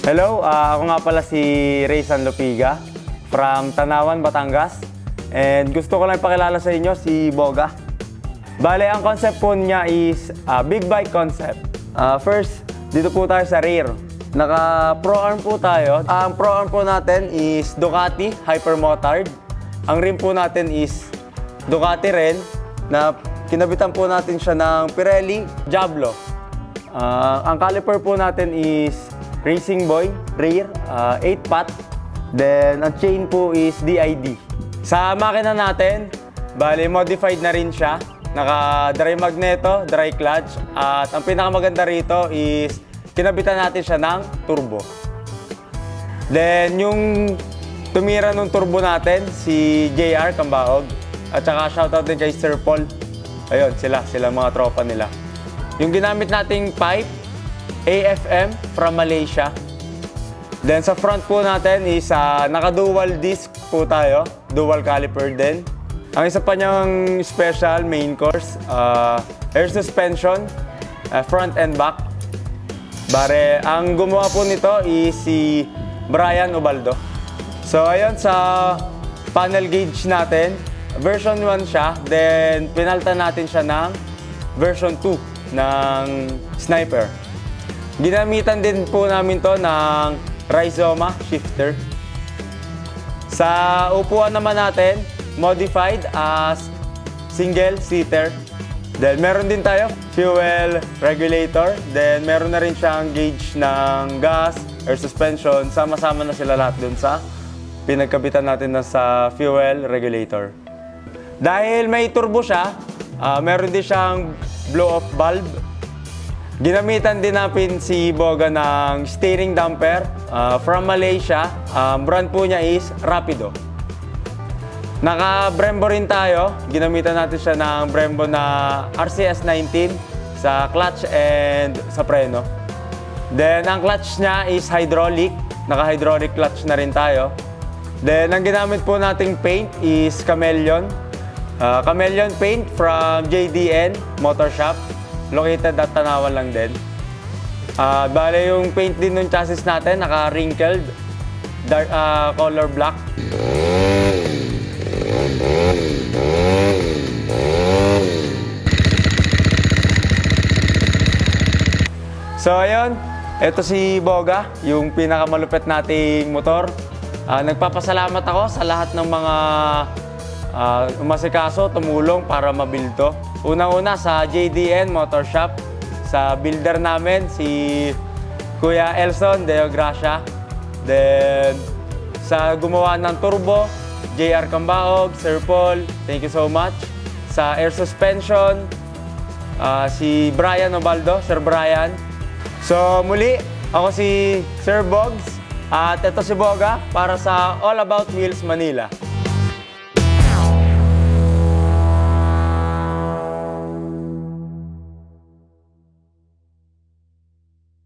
Hello, ah, ako nga pala si Ray San Lopiga from Tanawan, Batangas. And gusto ko lang ipakilala sa inyo si Boga. Bale, ang concept po niya is ah, big bike concept. Ah, first, dito po tayo sa rear. Naka pro arm po tayo. Ang pro arm po natin is Ducati Hypermotard. Ang rim po natin is Ducati rin na kinabitan po natin siya ng Pirelli Diablo. Ah, ang caliper po natin is Racing Boy rear, 8-pot. Then ang chain po is DID. Sa makina natin, bali modified na rin siya. Naka dry magneto, dry clutch at ang pinakamaganda rito is kinabitan natin siya ng turbo. Then yung tumira nung turbo natin si JR Kambaog at saka shoutout din kay Sir Paul. Ayun, sila, sila mga tropa nila. Yung ginamit nating pipe, AFM from Malaysia. Then sa front po natin is ah, naka-dual disc po tayo, dual caliper din. Ang isa pa niyang special main course, ah, air suspension, ah, front and back. Bare, ang gumawa po nito is si Brian Ubaldo. So ayun sa panel gauge natin, version 1 siya, then pinalta natin siya ng version 2 ng Sniper. Ginamitan din po namin to ng Rhizoma shifter. Sa upuan naman natin, modified as single seater. Then meron din tayo fuel regulator. Then meron na rin siyang gauge ng gas, air suspension. Sama-sama na sila lahat dun sa pinagkabitan natin na sa fuel regulator. Dahil may turbo siya, ah, meron din siyang blow-off valve Ginamitan din natin si Boga ng steering damper uh, from Malaysia. Ang brand po niya is Rapido. Naka Brembo rin tayo. Ginamitan natin siya ng Brembo na RCS 19 sa clutch and sa preno. Then ang clutch niya is hydraulic. Naka hydraulic clutch na rin tayo. Then ang ginamit po nating paint is Chameleon. Uh, Chameleon paint from JDN Motor Shop. Located at Tanawan lang din. Ah, bale yung paint din ng chassis natin, naka-wrinkled, dark ah, color black. So ayun, ito si Boga, yung pinakamalupit nating motor. Ah, nagpapasalamat ako sa lahat ng mga ah, umasikaso, tumulong para mabuild to. Unang-una sa JDN Motor Shop, sa builder namin, si Kuya Elson Deo Gracia. Then, sa gumawa ng turbo, JR Cambaog, Sir Paul, thank you so much. Sa air suspension, Ah, si Brian Obaldo, Sir Brian. So muli, ako si Sir Bogs at ito si Boga para sa All About Wheels Manila.